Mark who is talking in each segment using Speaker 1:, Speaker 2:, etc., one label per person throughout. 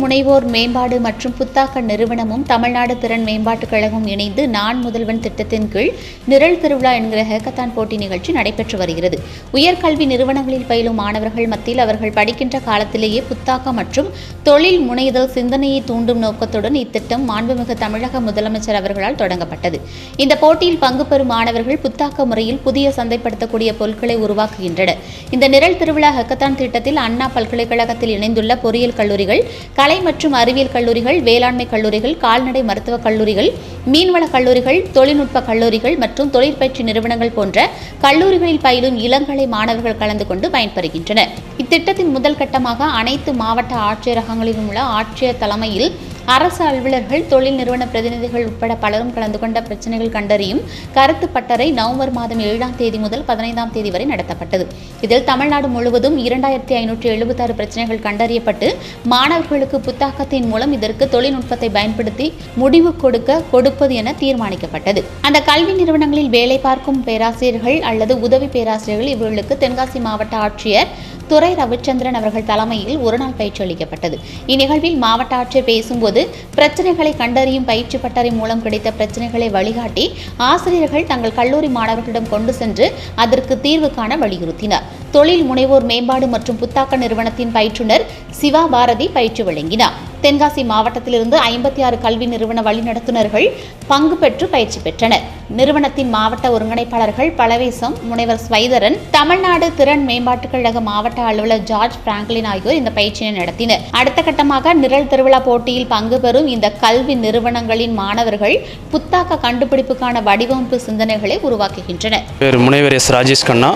Speaker 1: முனைவோர் மேம்பாடு மற்றும் புத்தாக்க நிறுவனமும் தமிழ்நாடு திறன் மேம்பாட்டுக் கழகம் இணைந்து நான் முதல்வன் திட்டத்தின் கீழ் நிரல் திருவிழா என்கிற ஹேக்கத்தான் போட்டி நிகழ்ச்சி நடைபெற்று வருகிறது. உயர்கல்வி நிறுவனங்களில் பயிலும் மாணவர்கள் மத்தியில் அவர்கள் படிக்கின்ற காலத்திலேயே புத்தாக்க மற்றும் தொழில் முனைதல் சிந்தனையை தூண்டும் நோக்கத்துடன் இத்திட்டம் மாண்புமிகு தமிழக முதலமைச்சர் அவர்களால் தொடங்கப்பட்டது. இந்த போட்டியில் பங்கு பெறும் மாணவர்கள் புத்தாக்க முறையில் புதிய சந்தைப்படுத்தக்கூடிய பொருட்களை உருவாக்குகின்றனர். இந்த நிரல் திருவிழா ஹக்கத்தான் திட்டத்தில் அண்ணா பல்கலைக்கழகத்தில் இணைந்துள்ள பொறியியல் கல்லூரிகள் கலை மற்றும் அறிவியல் கல்லூரிகள் வேளாண்மை கல்லூரிகள் கால்நடை மருத்துவக் கல்லூரிகள் மீன்வள கல்லூரிகள் தொழில்நுட்ப கல்லூரிகள் மற்றும் தொழிற்பயிற்சி நிறுவனங்கள் போன்ற கல்லூரிகளில் பயிலும் இளங்கலை மாணவர்கள் கலந்து கொண்டு பயன்பெறுகின்றனர். இத்திட்டத்தின் முதல் கட்டமாக அனைத்து மாவட்ட ஆட்சியரகங்களிலும் உள்ள ஆட்சியர் தலைமையில் அரசு அலுவலர்கள் தொழில் நிறுவன பிரதிநிதிகள் உட்பட பலரும் கலந்து கொண்ட பிரச்சனைகள் கண்டறியும் கருத்து பட்டறை நவம்பர் மாதம் ஏழாம் தேதி முதல் பதினைந்தாம் தேதி வரை நடத்தப்பட்டது. இதில் தமிழ்நாடு முழுவதும் இரண்டாயிரத்தி ஐநூற்றி எழுபத்தாறு பிரச்சனைகள் கண்டறியப்பட்டு மாணவர்களுக்கு புத்தாக்கத்தின் மூலம் இதற்கு தொழில்நுட்பத்தை பயன்படுத்தி முடிவு கொடுக்க கொடுப்பது என தீர்மானிக்கப்பட்டது. அந்த கல்வி நிறுவனங்களில் வேலை பார்க்கும் பேராசிரியர்கள் அல்லது உதவி பேராசிரியர்கள் இவர்களுக்கு தென்காசி மாவட்ட ஆட்சியர் துறை ரவிச்சந்திரன் அவர்கள் தலைமையில் ஒருநாள் பயிற்சி அளிக்கப்பட்டது. இந்நிகழ்வில் மாவட்ட ஆட்சியர் பேசும்போது பிரச்சனைகளை கண்டறியும் பயிற்சி பட்டறை மூலம் கிடைத்த பிரச்சனைகளை வழிகாட்டி ஆசிரியர்கள் தங்கள் கல்லூரி மாணவர்களிடம் கொண்டு சென்று அதற்கு தீர்வு காண வலியுறுத்தினார். தொழில் முனைவோர் மேம்பாடு மற்றும் புத்தாக்க நிறுவனத்தின் பயிற்றுனர் சிவா பாரதி பயிற்சி வழங்கினார். தென்காசி மாவட்டத்திலிருந்து ஐம்பத்தி ஆறு கல்வி நிறுவன வழிநடத்துனர்கள் பங்கு பெற்று பயிற்சி பெற்றனர். நிறுவனத்தின் மாவட்ட ஒருங்கிணைப்பாளர்கள் பலவேசம் முனைவர் ஸ்வைதரன் தமிழ்நாடு திறன் மேம்பாட்டுக் கழக மாவட்ட அலுவலர் ஜார்ஜ் பிராங்க்லின் ஆகியோர் இந்த பயிற்சியை நடத்தினர். அடுத்த கட்டமாக நிரல் திருவிழா போட்டியில் பங்கு பெறும் இந்த கல்வி நிறுவனங்களின் மாணவர்கள் புத்தாக்க கண்டுபிடிப்புக்கான வடிவமைப்பு சிந்தனைகளை உருவாக்குகின்றனர்.
Speaker 2: முனைவர் S. Rajesh Kanna.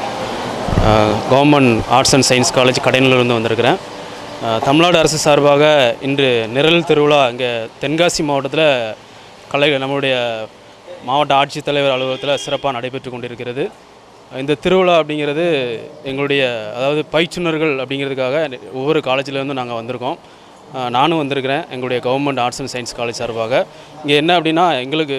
Speaker 2: Government arts and science college கடையனூர்லேருந்து வந்திருக்கிறேன். தமிழ்நாடு அரசு சார்பாக இன்று நிரல் திருவிழா இங்கே தென்காசி மாவட்டத்தில் கலை நம்மளுடைய மாவட்ட ஆட்சித்தலைவர் அலுவலகத்தில் சிறப்பாக நடைபெற்று கொண்டிருக்கிறது. இந்த திருவிழா அப்படிங்கிறது எங்களுடைய அதாவது பயிற்றுனர்கள் அப்படிங்கிறதுக்காக ஒவ்வொரு காலேஜிலேருந்து நாங்கள் வந்திருக்கோம். நானும் வந்திருக்கிறேன் எங்களுடைய government arts and science college சார்பாக. இங்கே என்ன அப்படின்னா எங்களுக்கு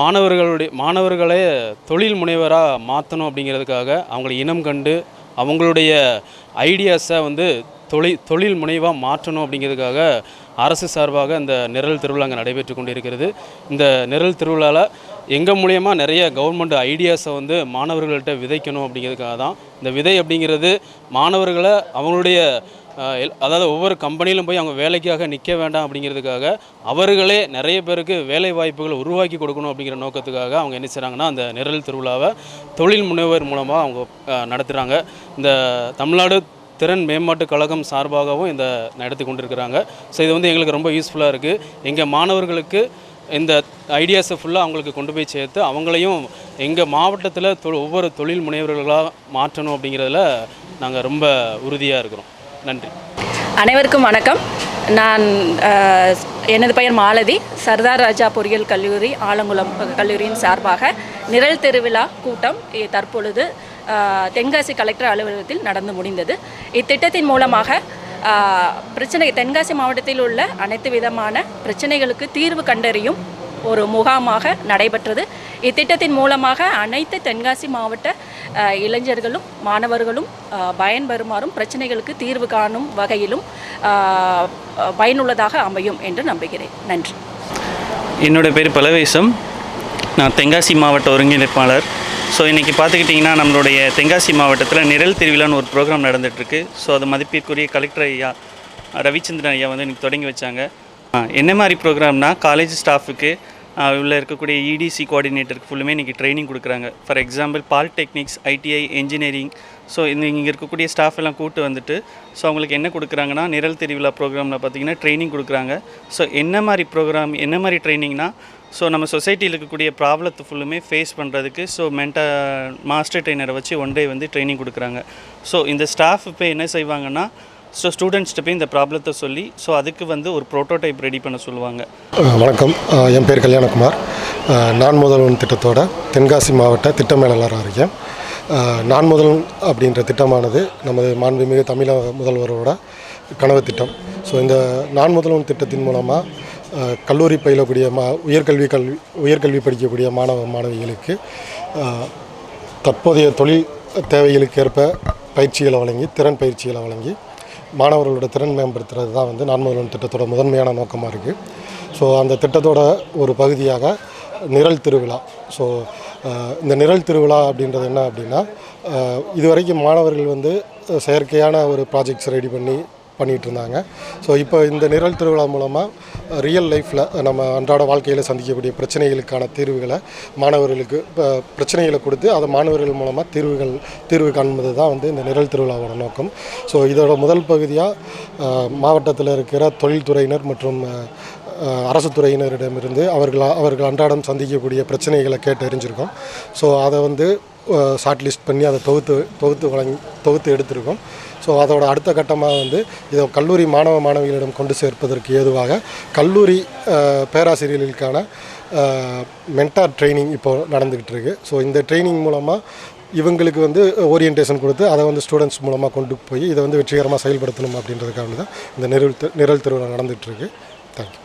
Speaker 2: மாணவர்களுடைய மாணவர்களே தொழில் முனைவராக மாற்றணும் அப்படிங்கிறதுக்காக அவங்களை இனம் கண்டு அவங்களுடைய ஐடியாஸை வந்து தொழில் தொழில் முனைவாக மாற்றணும் அப்படிங்கிறதுக்காக அரசு சார்பாக இந்த நிரல் திருவிழா அங்கே நடைபெற்று கொண்டிருக்கிறது. இந்த நிரல் திருவிழாவில் எங்கள் மூலியமாக நிறைய கவர்மெண்ட் ஐடியாஸை வந்து மாணவர்கள்ட்ட விதைக்கணும் அப்படிங்கிறதுக்காக தான். இந்த விதை அப்படிங்கிறது மாணவர்களை அவங்களுடைய எல்- அதாவது ஒவ்வொரு கம்பெனியிலும் போய் அவங்க வேலைக்காக நிற்க வேண்டாம் அப்படிங்கிறதுக்காக அவர்களே நிறைய பேருக்கு வேலை வாய்ப்புகளை உருவாக்கி கொடுக்கணும் அப்படிங்கிற நோக்கத்துக்காக அவங்க என்ன செய்கிறாங்கன்னா அந்த நிரல் திருவிழாவை தொழில் முனைவர் மூலமாக அவங்க நடத்துகிறாங்க இந்த தமிழ்நாடு திறன் மேம்பாட்டு கழகம் சார்பாகவும் இந்த நடத்தி கொண்டிருக்கிறாங்க. ஸோ இது வந்து எங்களுக்கு ரொம்ப யூஸ்ஃபுல்லாக இருக்குது எங்கள் மாணவர்களுக்கு இந்த ஐடியாஸை ஃபுல்லாக அவங்களுக்கு கொண்டு போய் சேர்த்து அவங்களையும் எங்கள் மாவட்டத்தில் தொ ஒவ்வொரு தொழில் முனைவர்களாக மாற்றணும் அப்படிங்கிறதுல நாங்கள் ரொம்ப உறுதியாக இருக்கிறோம். நன்றி.
Speaker 3: அனைவருக்கும் வணக்கம். நான் எனது பெயர் மாலதி. சர்தார் ராஜா பொறியியல் கல்லூரி ஆலங்குளம் கல்லூரியின் சார்பாக நிரல் திருவிழா கூட்டம் தற்பொழுது தென்காசி கலெக்டர் அலுவலகத்தில் நடந்து முடிந்தது. இத்திட்டத்தின் மூலமாக பிரச்சனை தென்காசி மாவட்டத்தில் உள்ள அனைத்து விதமான பிரச்சனைகளுக்கு தீர்வு கண்டறியும் ஒரு முகாமாக நடைபெற்றது. இத்திட்டத்தின் மூலமாக அனைத்து தென்காசி மாவட்ட இளைஞர்களும் மாணவர்களும் பயன்பெறுமாறும் பிரச்சனைகளுக்கு தீர்வு காணும் வகையிலும் பயனுள்ளதாக அமையும் என்று நம்புகிறேன். நன்றி.
Speaker 4: என்னோட பேர் பலவேசம். நான் தென்காசி மாவட்ட ஒருங்கிணைப்பாளர். ஸோ இன்றைக்கி பார்த்துக்கிட்டிங்கன்னா நம்மளுடைய தென்காசி மாவட்டத்தில் நிரல் திருவிழான்னு ஒரு ப்ரோக்ராம் நடந்துகிட்ருக்கு ஸோ அது மதிப்பிற்குரிய கலெக்டர் ஐயா ரவிச்சந்திரன் ஐயா வந்து இன்றைக்கி தொடங்கி வச்சாங்க. என்ன மாதிரி ப்ரோக்ராம்னா காலேஜ் ஸ்டாஃபுக்கு உள்ள இருக்கக்கூடிய இடிசி கோஆர்டினேட்டருக்கு ஃபுல்லுமே இன்றைக்கி ட்ரைனிங் கொடுக்குறாங்க. For example polytechnics ITI engineering so இந்த இங்கே இருக்கக்கூடிய ஸ்டாஃப் எல்லாம் கூட்டு வந்துட்டு ஸோ அவங்களுக்கு என்ன கொடுக்குறாங்கன்னா நிரல் திருவிழா ப்ரோக்ராமில் பார்த்தீங்கன்னா ட்ரைனிங் கொடுக்குறாங்க. ஸோ என்ன மாதிரி ப்ரோக்ராம் என்ன மாதிரி ட்ரைனிங்னா ஸோ நம்ம சொசைட்டியில் இருக்கக்கூடிய ப்ராப்ளத்தை ஃபுல்லுமே ஃபேஸ் பண்ணுறதுக்கு ஸோ மென்டா மாஸ்டர் ட்ரெயினரை வச்சு ஒன் டே வந்து ட்ரைனிங் கொடுக்குறாங்க. ஸோ இந்த ஸ்டாஃப் இப்போ என்ன செய்வாங்கன்னா ஸோ ஸ்டூடெண்ட்ஸ்கிட்ட போய் இந்த ப்ராப்ளத்தை சொல்லி ஸோ அதுக்கு வந்து ஒரு ப்ரோட்டோடைப் ரெடி பண்ண சொல்லுவாங்க.
Speaker 5: வணக்கம். என் பேர் கல்யாணகுமார். நான் முதல்வன் திட்டத்தோட தென்காசி மாவட்ட திட்ட மேலாளராக இருக்கேன் நான் முதல்வன் அப்படின்ற திட்டமானது நமது மாண்புமிகு தமிழக முதல்வரோட கனவு திட்டம். ஸோ இந்த நான் முதல்வன் திட்டத்தின் மூலமாக கல்லூரி பயிலக்கூடிய மா உயர்கல்வி கல்வி உயர்கல்வி படிக்கக்கூடிய மாணவ மாணவிகளுக்கு தற்போதைய தொழில் தேவைகளுக்கு ஏற்ப பயிற்சிகளை வழங்கி திறன் பயிற்சிகளை வழங்கி மாணவர்களோட திறன் மேம்படுத்துறது தான் வந்து நான் முதல்வன் திட்டத்தோட முதன்மையான நோக்கமாக இருக்குது ஸோ அந்த திட்டத்தோட ஒரு பகுதியாக நிரல் திருவிழா. ஸோ இந்த நிரல் திருவிழா அப்படின்றது என்ன அப்படின்னா இதுவரைக்கும் மாணவர்கள் வந்து செயற்கையான ஒரு ப்ராஜெக்ட்ஸ் ரெடி பண்ணி பண்ணிகிட்டு இருந்தாங்க ஸோ இப்போ இந்த நிரல் திருவிழா மூலமாக ரியல் லைஃப்பில் நம்ம அன்றாட வாழ்க்கையில் சந்திக்கக்கூடிய பிரச்சனைகளுக்கான தீர்வுகளை மாணவர்களுக்கு இப்போ பிரச்சனைகளை கொடுத்து அதை மாணவர்கள் மூலமாக தீர்வுகள் தீர்வு காண்பது தான் வந்து இந்த நிரல் திருவிழாவோட நோக்கம். ஸோ இதோட முதல் பகுதியாக மாவட்டத்தில் இருக்கிற தொழில்துறையினர் மற்றும் அரசு துறையினரிடமிருந்து அவர்கள் அவர்கள் அன்றாடம் சந்திக்கக்கூடிய பிரச்சனைகளை கேட்டு அறிஞ்சிருக்கோம் ஸோ அதை வந்து ஷார்ட் லிஸ்ட் பண்ணி அதை தொகுத்து தொகுத்து வழங்கி தொகுத்து எடுத்திருக்கோம். ஸோ அதோட அடுத்த கட்டமாக வந்து இதை கல்லூரி மாணவ மாணவிகளிடம் கொண்டு சேர்ப்பதற்கு ஏதுவாக கல்லூரி பேராசிரியர்களுக்கான மென்டார் ட்ரைனிங் இப்போ நடந்துக்கிட்டு இருக்கு ஸோ இந்த ட்ரைனிங் மூலமாக இவங்களுக்கு வந்து ஓரியன்டேஷன் கொடுத்து அதை வந்து ஸ்டூடெண்ட்ஸ் மூலமாக கொண்டு போய் இதை வந்து வெற்றிகரமாக செயல்படுத்தணும் அப்படின்றதுக்காக தான் இந்த நிரல் நிரல் திருவிழா நடந்துகிட்ருக்கு தேங்க்யூ